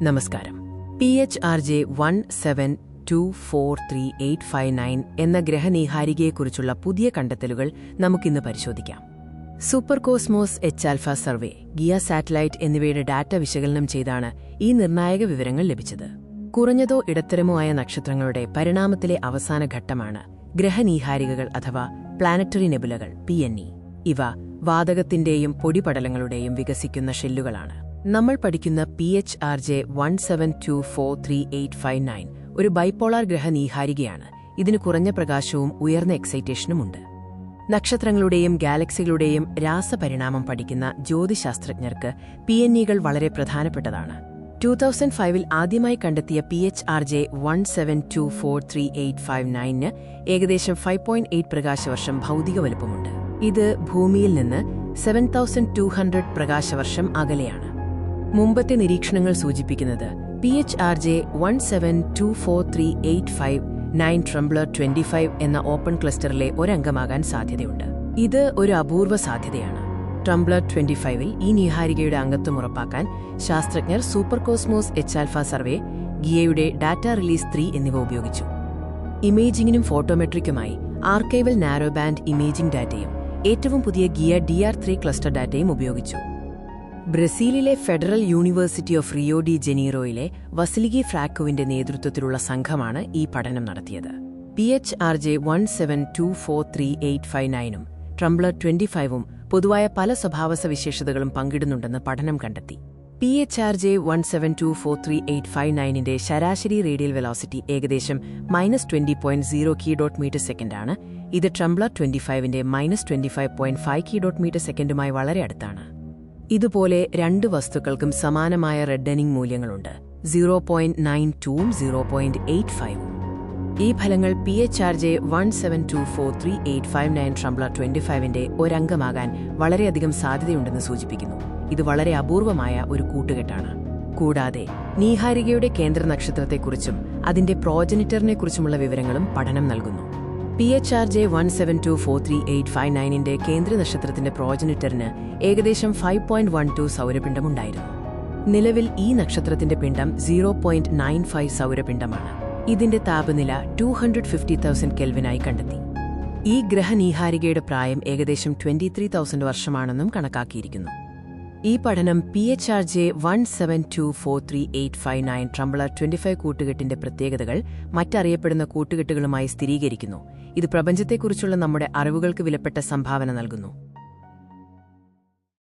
നമസ്കാരം. P H R J one seven two four three eight five nine എന്ന ഗ്രഹനീഹാരികയെക്കുറിച്ചുള്ള പുതിയ കണ്ടെത്തലുകൾ നമുക്കിന്ന് പരിശോധിക്കാം. Super cosmos H alpha survey Gaia satellite എന്നിവയുടെ ഡാറ്റ വിശകലനം ചെയ്താണ് ഈ നിർണായക വിവരങ്ങൾ ലഭിച്ചത്. കുറഞ്ഞതോ ഇടത്തരമോ ആയ നക്ഷത്രങ്ങളുടെ പരിണാമത്തിലെ അവസാന ഘട്ടമാണ് ഗ്രഹനീഹാരികകൾ അഥവാ പ്ലാനറ്ററി നെബുലകൾ പി എൻ ഇ ഇവ വാതകത്തിന്റെയും പൊടിപടലങ്ങളുടെയും വികസിക്കുന്ന ഷെല്ലുകളാണ്. നമ്മൾ പഠിക്കുന്ന P H R J one seven two four three eight five nine ഒരു ബൈപ്പോളാർ ഗ്രഹനീഹാരികയാണ് ഇതിന് കുറഞ്ഞ പ്രകാശവും ഉയർന്ന എക്സൈറ്റേഷനും ഉണ്ട്. നക്ഷത്രങ്ങളുടെയും ഗാലക്സികളുടെയും രാസപരിണാമം പഠിക്കുന്ന ജ്യോതിശാസ്ത്രജ്ഞർക്ക് പി എൻ ഇകൾ വളരെ പ്രധാനപ്പെട്ടതാണ്. ടൂ തൗസൻഡ് ഫൈവിൽ ആദ്യമായി കണ്ടെത്തിയ P H R J one seven two four three eight five നയനിന് ഏകദേശം ഫൈവ് പോയിന്റ് എയ്റ്റ് പ്രകാശവർഷം ഭൗതിക വലുപ്പമുണ്ട്. ഇത് ഭൂമിയിൽ നിന്ന് സെവൻ തൗസൻഡ് ടു ഹൺഡ്രഡ് പ്രകാശവർഷം അകലെയാണ്. മുമ്പത്തെ നിരീക്ഷണങ്ങൾ സൂചിപ്പിക്കുന്നത് P H R J one seven two four three eight five nine Trumpler twenty five എന്ന ഓപ്പൺ ക്ലസ്റ്ററിലെ ഒരംഗമാകാൻ സാധ്യതയുണ്ട്. ഇത് ഒരു അപൂർവ സാധ്യതയാണ്. ട്രംബ്ലർ ട്വന്റി ഫൈവിൽ ഈ നിഹാരികയുടെ അംഗത്വം ഉറപ്പാക്കാൻ ശാസ്ത്രജ്ഞർ super cosmos H alpha survey ഗിയയുടെ data release three എന്നിവ ഉപയോഗിച്ചു. ഇമേജിംഗിനും ഫോട്ടോമെട്രിക്കുമായി ആർക്കൈവൽ നാരോ ബാൻഡ് ഇമേജിംഗ് ഡാറ്റയും ഏറ്റവും പുതിയ Gaia D R three cluster ഡാറ്റയും ഉപയോഗിച്ചു. ബ്രസീലിലെ federal university of Rio de ജനീറോയിലെ വസിലിഗി ഫ്രാക്കോവിന്റെ നേതൃത്വത്തിലുള്ള സംഘമാണ് ഈ പഠനം നടത്തിയത്. P H R J one seven two four three eight five നയനും Trumpler twenty ഫൈവും പൊതുവായ പല സ്വഭാവ സവിശേഷതകളും പങ്കിടുന്നുണ്ടെന്ന് പഠനം കണ്ടെത്തി. P H R J one seven two four three eight five നയനിന്റെ ശരാശരി റേഡിയൽ വെലോസിറ്റി ഏകദേശം മൈനസ് ട്വന്റി പോയിന്റ് സീറോ കീ ഡോട്ട് മീറ്റർ സെക്കൻഡാണ്. ഇത് Trumpler twenty ഫൈവിന്റെ minus twenty five point five key dot metre സെക്കൻഡുമായി വളരെ അടുത്താണ്. ഇതുപോലെ രണ്ട് വസ്തുക്കൾക്കും സമാനമായ റെഡനിങ് മൂല്യങ്ങളുണ്ട്. സീറോ പോയിന്റ് നയൻ ടൂവും സീറോ പോയിന്റ് എയ്റ്റ് ഫൈവും. ഈ ഫലങ്ങൾ P H R J one seven two four three eight five nine Trumpler twenty ഫൈവിന്റെ ഒരംഗമാകാൻ വളരെയധികം സാധ്യതയുണ്ടെന്ന് സൂചിപ്പിക്കുന്നു. ഇത് വളരെ അപൂർവമായ ഒരു കൂട്ടുകെട്ടാണ്. കൂടാതെ നീഹാരികയുടെ കേന്ദ്ര നക്ഷത്രത്തെക്കുറിച്ചും അതിന്റെ പ്രോജനിറ്ററിനെക്കുറിച്ചുമുള്ള വിവരങ്ങളും പഠനം നൽകുന്നു. P H R J one seven two four three eight five നയനിന്റെ കേന്ദ്ര നക്ഷത്രത്തിന്റെ പ്രോജനിറ്ററിന് ഏകദേശം ഫൈവ് പോയിന്റ് വൺ ടു സൗരപിണ്ഡമുണ്ടായിരുന്നു. നിലവിൽ ഈ നക്ഷത്രത്തിന്റെ പിണ്ഡം സീറോ പോയിന്റ് നയൻ ഫൈവ് സൗരപിണ്ഡമാണ്. ഇതിന്റെ താപനില ടു ഹൺഡ്രഡ് ഫിഫ്റ്റി തൗസൻഡ് കെൽവിനായി കണ്ടെത്തി. ഈ ഗ്രഹനീഹാരികയുടെ പ്രായം ഏകദേശം ട്വന്റി ത്രീ തൗസൻഡ് വർഷമാണെന്നും കണക്കാക്കിയിരിക്കുന്നു. ഈ പഠനം P H R J one seven two four three eight five nine Trumpler twenty five കൂട്ടുകെട്ടിന്റെ പ്രത്യേകതകൾ മറ്ററിയപ്പെടുന്ന കൂട്ടുകെട്ടുകളുമായി സ്ഥിരീകരിക്കുന്നു. ഇത് പ്രപഞ്ചത്തെക്കുറിച്ചുള്ള നമ്മുടെ അറിവുകൾക്ക് വിലപ്പെട്ട സംഭാവന നൽകുന്നു.